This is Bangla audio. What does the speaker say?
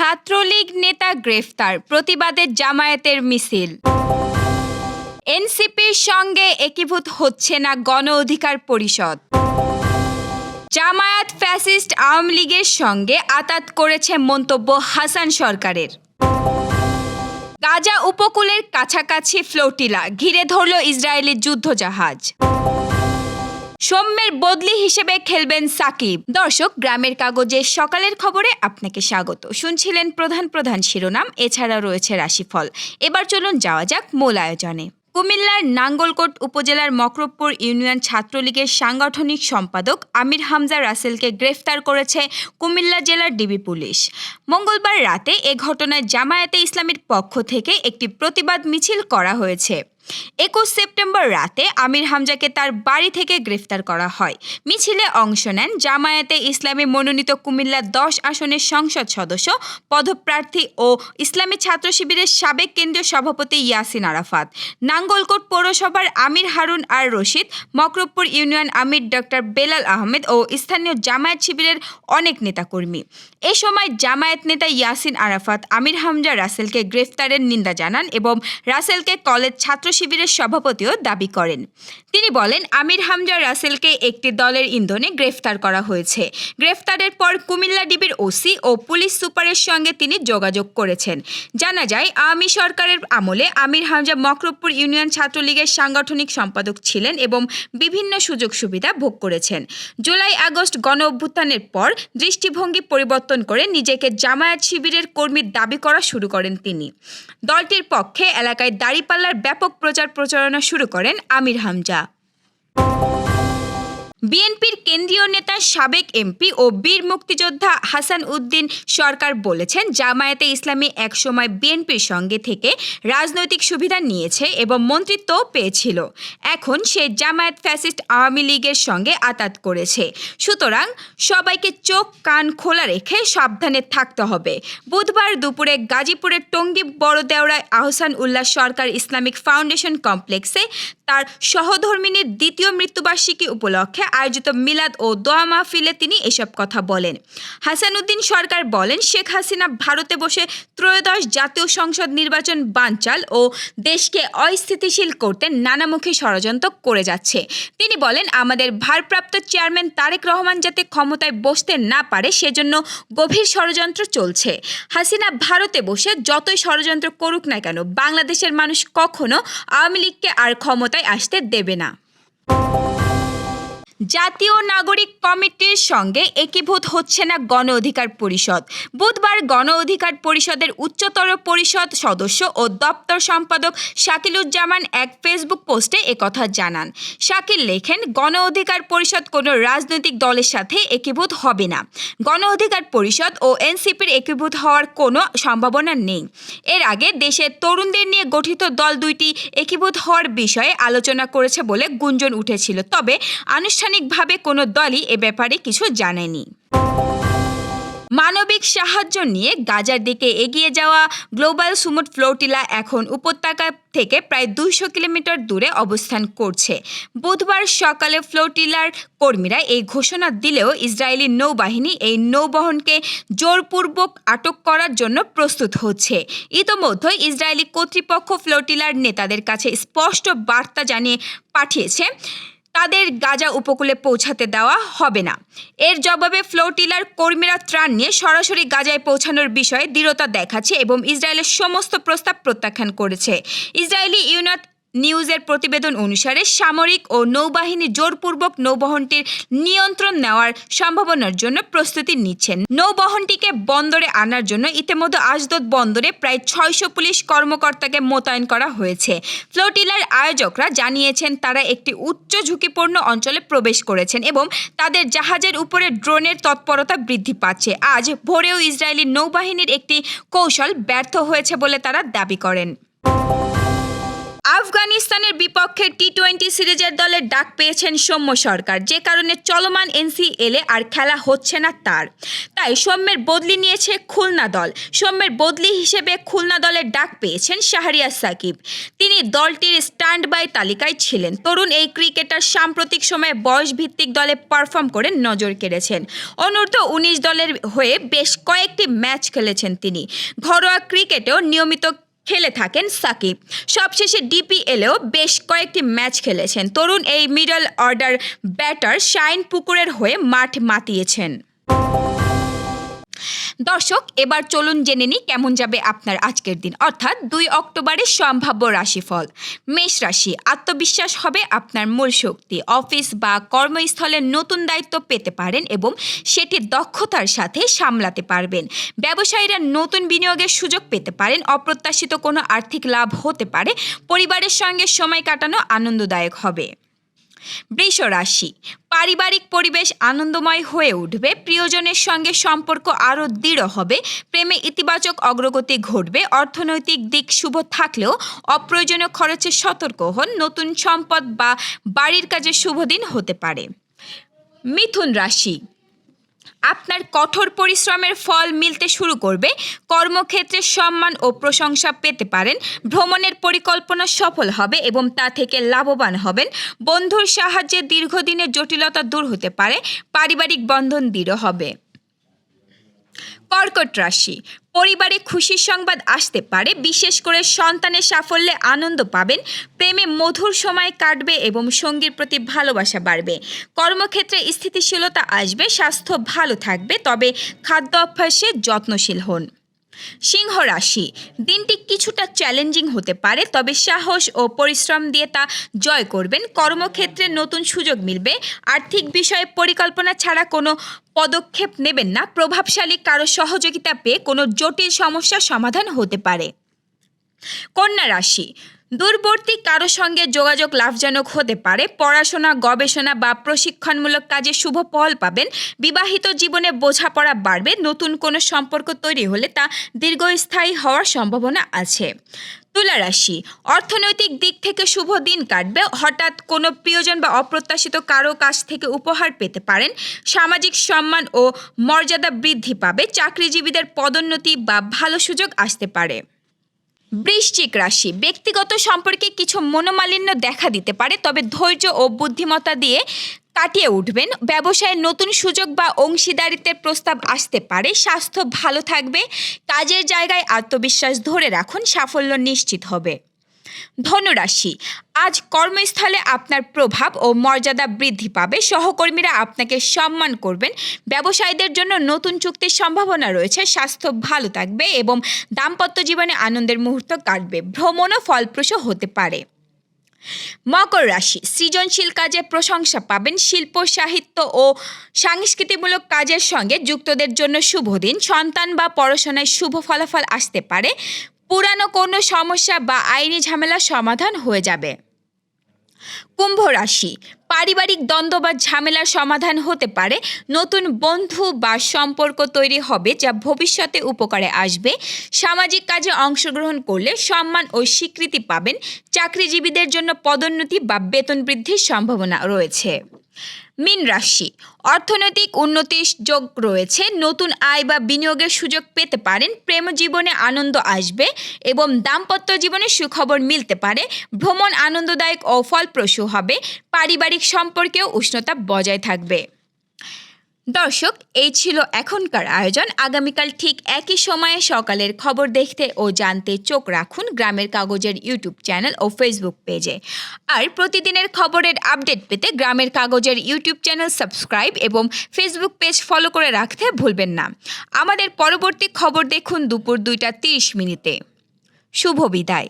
ছাত্রলীগ নেতা গ্রেফতার, প্রতিবাদে জামায়াতের মিছিল। এনসিপির সঙ্গে একীভূত হচ্ছে না গণ অধিকার পরিষদ। জামায়াত ফ্যাসিস্ট আওয়ামী লীগের সঙ্গে আতাত করেছে মন্তব্য হাসান সরকারের। গাজা উপকূলের কাছাকাছি ফ্লোটিলা, ঘিরে ধরল ইসরায়েলি যুদ্ধজাহাজ। সৌম্যের বদলি হিসেবে খেলবেন সাকিব। দর্শক, গ্রামের কাগজের সকালের খবরে আপনাকে স্বাগত। শুনছিলেন প্রধান প্রধান শিরোনাম, এছাড়া রয়েছে রাশিফল। এবার চলুন যাওয়া যাক মূল আয়োজনে। কুমিল্লার নাঙ্গলকোট উপজেলার মকরবপুর ইউনিয়ন ছাত্রলীগের সাংগঠনিক সম্পাদক আমির হামজা রাসেলকে গ্রেফতার করেছে কুমিল্লা জেলার ডিবি পুলিশ। মঙ্গলবার রাতে এ ঘটনায় জামায়াতে ইসলামীর পক্ষ থেকে একটি প্রতিবাদ মিছিল করা হয়েছে। একুশ সেপ্টেম্বর রাতে আমির হামজাকে তার বাড়ি থেকে গ্রেফতার করা হয়। মিছিলে অংশ নেন জামায়াতে ইসলামী মনোনীত কুমিল্লা দশ আসনের সংসদ সদস্য, পদপ্রার্থী ও ইসলামী ছাত্র শিবিরের সাবেক কেন্দ্রীয় সভাপতি ইয়াসিন আরাফাত। নাঙ্গলকোট পৌরসভার আমির হারুন আর রশিদ, মকরবপুর ইউনিয়ন আমির ডক্টর বেলাল আহমেদ ও স্থানীয় জামায়াত শিবিরের অনেক নেতাকর্মী। এ সময় জামায়াত নেতা ইয়াসিন আরাফাত, আমির হামজা রাসেলকে গ্রেফতারের নিন্দা জানান এবং রাসেলকে কলেজ ছাত্র শিবিরের সভাপতিও দাবি করেন। তিনি বলেন, আমির হামজা রাসেলকে একটি দলের ইন্ধনে গ্রেফতার করা হয়েছে। গ্রেফতারের পর কুমিল্লা ডিবির ওসি ও পুলিশ সুপারের সঙ্গে তিনি যোগাযোগ করেছেন। জানা যায়, আওয়ামী সরকারের আমলে আমির হামজা মকরবপুর ইউনিয়ন ছাত্রলীগের সাংগঠনিক সম্পাদক ছিলেন এবং বিভিন্ন সুযোগ সুবিধা ভোগ করেছেন। জুলাই আগস্ট গণ অভ্যুত্থানের পর দৃষ্টিভঙ্গি পরিবর্তন করে নিজেকে জামায়াত শিবিরের কর্মীর দাবি করা শুরু করেন তিনি। দলটির পক্ষে এলাকায় দাড়িপাল্লার ব্যাপক প্রচার প্রচারণা শুরু করেন আমির হামজা। বিএনপির কেন্দ্রীয় নেতা সাবেক এমপি ও বীর মুক্তিযোদ্ধা হাসান উদ্দিন সরকার বলেছেন, জামায়াতে ইসলামী একসময় বিএনপির সঙ্গে থেকে রাজনৈতিক সুবিধা নিয়েছে এবং মন্ত্রিত্বও পেয়েছিল। এখন সে জামায়াত ফ্যাসিস্ট আওয়ামী লীগের সঙ্গে আতাত করেছে। সুতরাং সবাইকে চোখ কান খোলা রেখে সাবধানে থাকতে হবে। বুধবার দুপুরে গাজীপুরের টঙ্গী বড়দেওড়ায় আহসান উল্লাহ সরকার ইসলামিক ফাউন্ডেশন কমপ্লেক্সে তার সহধর্মিনীর দ্বিতীয় মৃত্যুবার্ষিকী উপলক্ষে আয়োজিত মিলাদ ও দোয়া মাহফিলে তিনি এসব কথা বলেন। হাসানুদ্দিন সরকার বলেন, শেখ হাসিনা ভারতে বসে ত্রয়োদশ জাতীয় সংসদ নির্বাচন বানচাল ও দেশকে অস্থিতিশীল করতে নানামুখী ষড়যন্ত্র করে যাচ্ছে। তিনি বলেন, আমাদের ভারপ্রাপ্ত চেয়ারম্যান তারেক রহমান যাতে ক্ষমতায় বসতে না পারে, সেজন্য গভীর ষড়যন্ত্র চলছে। হাসিনা ভারতে বসে যতই ষড়যন্ত্র করুক না কেন, বাংলাদেশের মানুষ কখনো আওয়ামী লীগকে আর ক্ষমতায় আসতে দেবে না। জাতীয় নাগরিক কমিটির সঙ্গে একীভূত হচ্ছে না গণ অধিকার পরিষদ। বুধবার গণ অধিকার পরিষদের উচ্চতর পরিষদ সদস্য ও দপ্তর সম্পাদক শাকিলুজ্জামান এক ফেসবুক পোস্টে একথা জানান। শাকিল লেখেন, গণ অধিকার পরিষদ কোনো রাজনৈতিক দলের সাথে একীভূত হবে না। গণ অধিকার পরিষদ ও এনসিপির একীভূত হওয়ার কোনো সম্ভাবনা নেই। এর আগে দেশের তরুণদের নিয়ে গঠিত দল দুইটি একীভূত হওয়ার বিষয়ে আলোচনা করেছে বলে গুঞ্জন উঠেছিল। তবে আনুষ্ঠানিকভাবে কোনো দলই এ ব্যাপারে কিছু জানেনি। মানবিক সাহায্য নিয়ে গাজার দিকে এগিয়ে যাওয়া গ্লোবাল সুমুট ফ্লোটিলা এখন উপত্যকা থেকে প্রায় দুইশো কিলোমিটার দূরে অবস্থান করছে। বুধবার সকালে ফ্লোটিলার কর্মীরা এই ঘোষণা দিলেও ইসরায়েলি নৌবাহিনী এই নৌবহনকে জোরপূর্বক আটক করার জন্য প্রস্তুত হচ্ছে। ইতোমধ্যে ইসরায়েলি কর্তৃপক্ষ ফ্লোটিলার নেতাদের কাছে স্পষ্ট বার্তা জানিয়ে পাঠিয়েছে। তাদের গাজা উপকূলে পৌঁছাতে দেওয়া হবে না। এর জবাবে ফ্লোটিলার কর্মীরা ত্রাণ নিয়ে সরাসরি গাজায় পৌঁছানোর বিষয়ে দৃঢ়তা দেখাচ্ছে এবং ইসরায়েলের সমস্ত প্রস্তাব প্রত্যাখ্যান করেছে। ইসরায়েলি ইউনাত নিউজের প্রতিবেদন অনুসারে সামরিক ও নৌবাহিনী জোরপূর্বক নৌবহনটির নিয়ন্ত্রণ নেওয়ার সম্ভাবনার জন্য প্রস্তুতি নিচ্ছেন। নৌবহনটিকে বন্দরে আনার জন্য ইতিমধ্যে আজদত বন্দরে প্রায় ছয়শো পুলিশ কর্মকর্তাকে মোতায়েন করা হয়েছে। ফ্লোটিলার আয়োজকরা জানিয়েছেন, তারা একটি উচ্চ ঝুঁকিপূর্ণ অঞ্চলে প্রবেশ করেছেন এবং তাদের জাহাজের উপরে ড্রোনের তৎপরতা বৃদ্ধি পাচ্ছে। আজ ভোরেও ইসরায়েলি নৌবাহিনীর একটি কৌশল ব্যর্থ হয়েছে বলে তারা দাবি করেন। আফগানিস্তানের বিপক্ষে টি টোয়েন্টি সিরিজের দলের ডাক পেয়েছেন সৌম্য সরকার। যে কারণে চলমান এনসিএলে আর খেলা হচ্ছে না তার। তাই সৌম্যের বদলি নিয়েছে খুলনা দল। সৌম্যের বদলি হিসেবে খুলনা দলের ডাক পেয়েছেন শাহরিয়ার সাকিব। তিনি দলটির স্ট্যান্ড বাই তালিকায় ছিলেন। তরুণ এই ক্রিকেটার সাম্প্রতিক সময়ে বয়স ভিত্তিক দলে পারফর্ম করে নজর কেড়েছেন। অনূর্ধ্ব উনিশ দলের হয়ে বেশ কয়েকটি ম্যাচ খেলেছেন তিনি। ঘরোয়া ক্রিকেটেও নিয়মিত খেলে থাকেন সাকিব। সবশেষে ডিপিএলেও বেশ কয়েকটি ম্যাচ খেলেছেন। তরুণ এই মিডল অর্ডার ব্যাটার শাইন পুকুরের হয়ে মাঠ মাতিয়েছেন। দর্শক, এবার চলুন জেনে নিই কেমন যাবে আপনার আজকের দিন। অর্থাৎ দুই অক্টোবরের সম্ভাব্য রাশিফল। মেষ রাশি, আত্মবিশ্বাস হবে আপনার মূল শক্তি। অফিস বা কর্মস্থলে নতুন দায়িত্ব পেতে পারেন এবং সেটি দক্ষতার সাথে সামলাতে পারবেন। ব্যবসায়ীরা নতুন বিনিয়োগের সুযোগ পেতে পারেন। অপ্রত্যাশিত কোনো আর্থিক লাভ হতে পারে। পরিবারের সঙ্গে সময় কাটানো আনন্দদায়ক হবে। বৃষ রাশি পারিবারিক পরিবেশ আনন্দময় হয়ে উঠবে, প্রিয়জনের সঙ্গে সম্পর্ক আরও দৃঢ় হবে, প্রেমে ইতিবাচক অগ্রগতি ঘটবে, অর্থনৈতিক দিক শুভ থাকলেও অপ্রয়োজনীয় খরচে সতর্ক হন, নতুন সম্পদ বা বাড়ির কাজে শুভ দিন হতে পারে। মিথুন রাশি আপনার কঠোর পরিশ্রমের ফল মিলতে শুরু করবে। কর্মক্ষেত্রে সম্মান ও প্রশংসা পেতে পারেন। ভ্রমণের পরিকল্পনা সফল হবে এবং তা থেকে লাভবান হবেন। বন্ধুর সাহায্যে দীর্ঘদিনের জটিলতা দূর হতে পারে। পারিবারিক বন্ধন দৃঢ় হবে। কর্কট রাশি। পরিবারে খুশির সংবাদ আসতে পারে, বিশেষ করে সন্তানের সাফল্যে আনন্দ পাবেন, প্রেমে মধুর সময় কাটবে এবং সঙ্গীর প্রতি ভালোবাসা বাড়বে। কর্মক্ষেত্রে স্থিতিশীলতা আসবে, স্বাস্থ্য ভালো থাকবে, তবে খাদ্য অভ্যাসে যত্নশীল হন। সিংহ রাশি, দিনটি কিছুটা চ্যালেঞ্জিং হতে পারে, তবে সাহস ও পরিশ্রম দিয়ে তা জয় করবেন। কর্মক্ষেত্রে নতুন সুযোগ মিলবে। আর্থিক বিষয়ে পরিকল্পনা ছাড়া কোনো পদক্ষেপ নেবেন না। প্রভাবশালী কারও সহযোগিতা পেয়ে কোনো জটিল সমস্যার সমাধান হতে পারে। কন্যা রাশি দূরবর্তী কারও সঙ্গে যোগাযোগ লাভজনক হতে পারে, পড়াশোনা, গবেষণা বা প্রশিক্ষণমূলক কাজে শুভ ফল পাবেন, বিবাহিত জীবনে বোঝাপড়া বাড়বে, নতুন কোনো সম্পর্ক তৈরি হলে তা দীর্ঘস্থায়ী হওয়ার সম্ভাবনা আছে। তুলা রাশি, অর্থনৈতিক দিক থেকে শুভ দিন কাটবে, হঠাৎ কোনো প্রিয়জন বা অপ্রত্যাশিত কারও কাছ থেকে উপহার পেতে পারেন, সামাজিক সম্মান ও মর্যাদা বৃদ্ধি পাবে, চাকরিজীবীদের পদোন্নতি বা ভালো সুযোগ আসতে পারে। বৃশ্চিক রাশি। ব্যক্তিগত সম্পর্কে কিছু মনোমালিন্য দেখা দিতে পারে, তবে ধৈর্য ও বুদ্ধিমত্তা দিয়ে কাটিয়ে উঠবেন। ব্যবসায় নতুন সুযোগ বা অংশীদারিত্বের প্রস্তাব আসতে পারে, স্বাস্থ্য ভালো থাকবে, কাজের জায়গায় আত্মবিশ্বাস ধরে রাখুন, সাফল্য নিশ্চিত হবে। ধনুরাশি। আজ কর্মস্থলে আপনার প্রভাব ও মর্যাদা বৃদ্ধি পাবে। সহকর্মীরা আপনাকে সম্মান করবেন। ব্যবসায়ীদের জন্য নতুন চুক্তির সম্ভাবনা রয়েছে। স্বাস্থ্য ভালো থাকবে এবং দাম্পত্য জীবনে আনন্দের মুহূর্ত কাটবে। ভ্রমণও ফলপ্রসূ হতে পারে। মকর রাশি, সৃজনশীল কাজে প্রশংসা পাবেন। শিল্প, সাহিত্য ও সাংস্কৃতিমূলক কাজের সঙ্গে যুক্তদের জন্য শুভ দিন। সন্তান বা পড়াশোনায় শুভ ফলাফল আসতে পারে। পুরানো কোনো সমস্যা বা আইনি ঝামেলার সমাধান হয়ে যাবে। কুম্ভ রাশি, পারিবারিক দ্বন্দ্ব বা ঝামেলার সমাধান হতে পারে। নতুন বন্ধু বা সম্পর্ক তৈরি হবে যা ভবিষ্যতে উপকারে আসবে। সামাজিক কাজে অংশগ্রহণ করলে সম্মান ও স্বীকৃতি পাবেন। চাকরিজীবীদের জন্য পদোন্নতি বা বেতন বৃদ্ধির সম্ভাবনা রয়েছে। মিন রাশি, অর্থনৈতিক উন্নতির যোগ রয়েছে, নতুন আয় বা বিনিয়োগের সুযোগ পেতে পারেন, প্রেম জীবনে আনন্দ আসবে এবং দাম্পত্য জীবনে সুখবর মিলতে পারে, ভ্রমণ আনন্দদায়ক ও ফলপ্রসূ হবে, পারিবারিক সম্পর্কেও উষ্ণতা বজায় থাকবে। দর্শক, এই ছিল এখনকার আয়োজন। আগামীকাল ঠিক একই সময়ে সকালের খবর দেখতে ও জানতে চোখ রাখুন গ্রামের কাগজের ইউটিউব চ্যানেল ও ফেসবুক পেজে। আর প্রতিদিনের খবরের আপডেট পেতে গ্রামের কাগজের ইউটিউব চ্যানেল সাবস্ক্রাইব এবং ফেসবুক পেজ ফলো করে রাখতে ভুলবেন না। আমাদের পরবর্তী খবর দেখুন দুপুর দুইটা তিরিশ মিনিটে। শুভ বিদায়।